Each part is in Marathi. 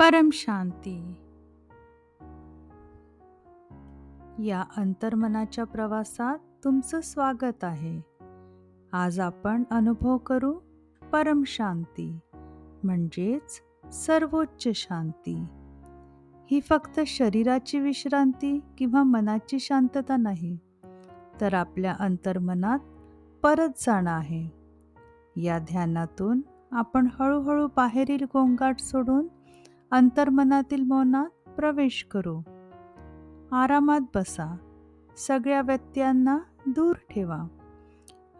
परम शांती. या अंतर्मनाच्या प्रवासात तुमचं स्वागत आहे. आज आपण अनुभव करू परम शांती म्हणजेच सर्वोच्च शांती. ही फक्त शरीराची विश्रांती किंवा मनाची शांतता नाही तर आपल्या अंतर्मनात परत जाणं आहे. या ध्यानातून आपण हळूहळू बाहेरील गोंगाट सोडून अंतर्मनातील मौनात प्रवेश करू. आरामात बसा. सगळ्या व्यत्ययांना दूर ठेवा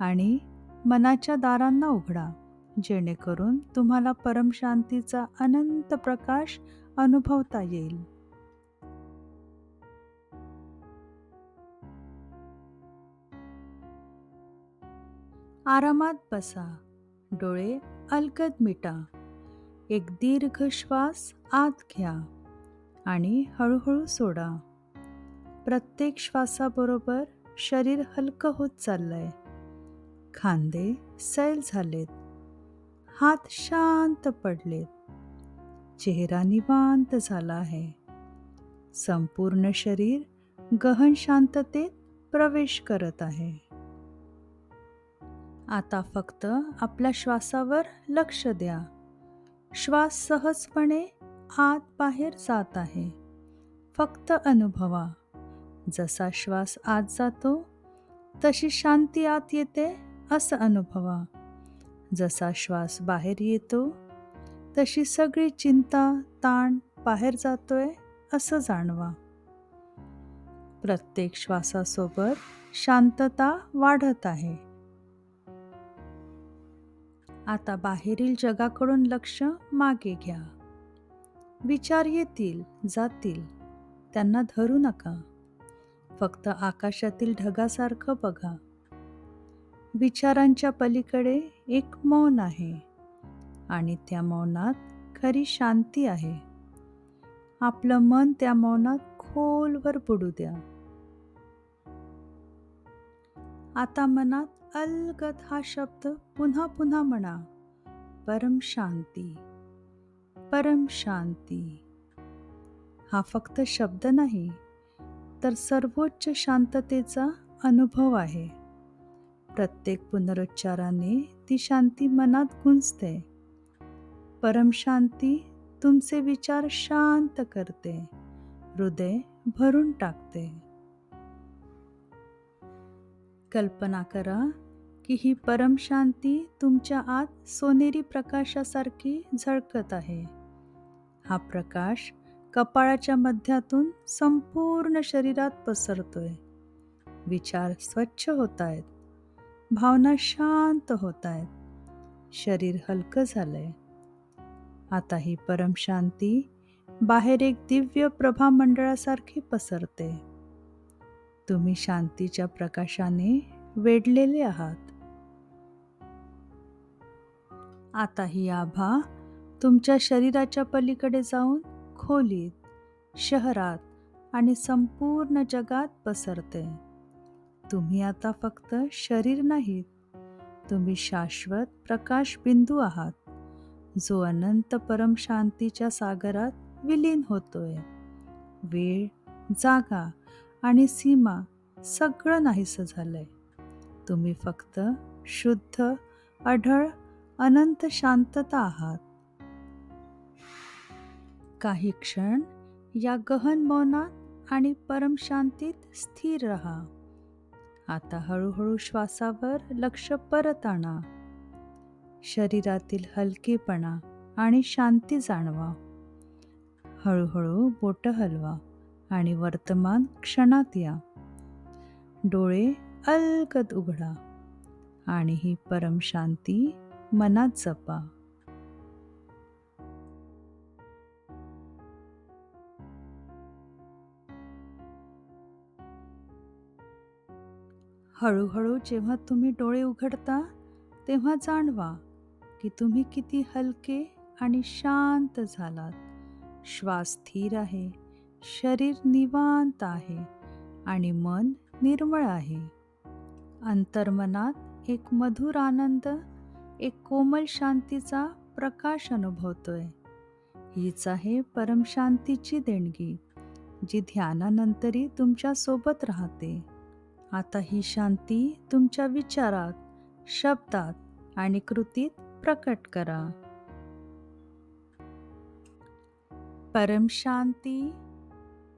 आणि मनाच्या दारांना उघडा. जेणेकरून तुम्हाला परमशांतीचा अनंत प्रकाश अनुभवता येईल. आरामात बसा. डोळे अलगद मिटा. एक दीर्घ श्वास आत घ्या आणि हळूहळू सोडा. प्रत्येक श्वासाबरोबर शरीर हलकं होत चाललंय. खांदे सैल झालेत. हात शांत पडलेत. चेहरा निवांत झाला आहे. संपूर्ण शरीर गहन शांततेत प्रवेश करत आहे. आता फक्त आपल्या श्वासावर लक्ष द्या. श्वास सहजपणे आत बाहेर जात आहे. फक्त अनुभवा. जसा श्वास आत जातो तशी शांती आत येते असं अनुभवा. जसा श्वास बाहेर येतो तशी सगळी चिंता ताण बाहेर जातोय असं जाणवा. प्रत्येक श्वासासोबत शांतता वाढत आहे. आता बाहेरील जगाकडून लक्ष मागे घ्या. विचार येतील जातील. त्यांना धरू नका. फक्त आकाशातील ढगासारखं बघा. विचारांच्या पलीकडे एक मौन आहे आणि त्या मौनात खरी शांती आहे. आपलं मन त्या मौनात खोलवर बुडू द्या. आता मनात अलगद हा शब्द पुन्हा पुन्हा म्हणा. परम शांती परम शांती. हा फक्त शब्द नाही तर सर्वोच्च शांततेचा अनुभव आहे. प्रत्येक पुनरुच्चाराने ती शांती मनात गुंजते. परम शांती तुमचे विचार शांत करते हृदय भरून टाकते. कल्पना करा की ही परमशांती तुमच्या आत सोनेरी प्रकाशासारखी झळकत आहे. हा प्रकाश कपाळाच्या मध्यातून संपूर्ण शरीरात पसरतोय. विचार स्वच्छ होत आहेत भावना शांत होत आहेत शरीर हलकं झालंय. आता ही परमशांती बाहेर एक दिव्य प्रभा मंडळासारखी पसरते. तुम्ही शांतीच्या प्रकाशाने वेढलेले आहात. आता ही आभा तुमच्या शरीराच्या पलीकडे जाऊन खोलीत शहरात आणि संपूर्ण जगात पसरते. तुम्ही आता फक्त शरीर नाहीत. तुम्ही शाश्वत प्रकाश बिंदू आहात जो अनंत परम शांतीच्या सागरात विलीन होतोय. वेळ जागा आणि सीमा सगळं नाहीसं झालंय. तुम्ही फक्त शुद्ध अढळ अनंत शांतता आहात. काही क्षण या गहन मौनात आणि परम शांतीत स्थिर रहा. आता हळूहळू श्वासावर लक्ष परत आणा. शरीरातील हलकेपणा आणि शांती जाणवा. हळूहळू बोट हलवा. आणि वर्तमान क्षणात या. डोळे अलगद उघडा आणि ही परम शांती मनात जपा. हळूहळू जेव्हा तुम्ही डोळे उघडता तेव्हा जाणवा की तुम्ही किती हलके आणि शांत झालात. श्वास स्थिर आहे. शरीर निवांत आहे आणि मन निर्मळ आहे. अंतर्मनात एक मधुर आनंद एक कोमल शांतीचा प्रकाश अनुभवतोय. हीच आहे परमशांतीची देणगी जी ध्यानानंतरही तुमच्यासोबत राहते. आता ही शांती तुमच्या विचारात शब्दात आणि कृतीत प्रकट करा. परमशांती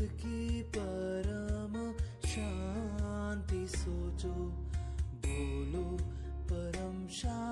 सबकी परम शांति सोचो बोलो परम शांति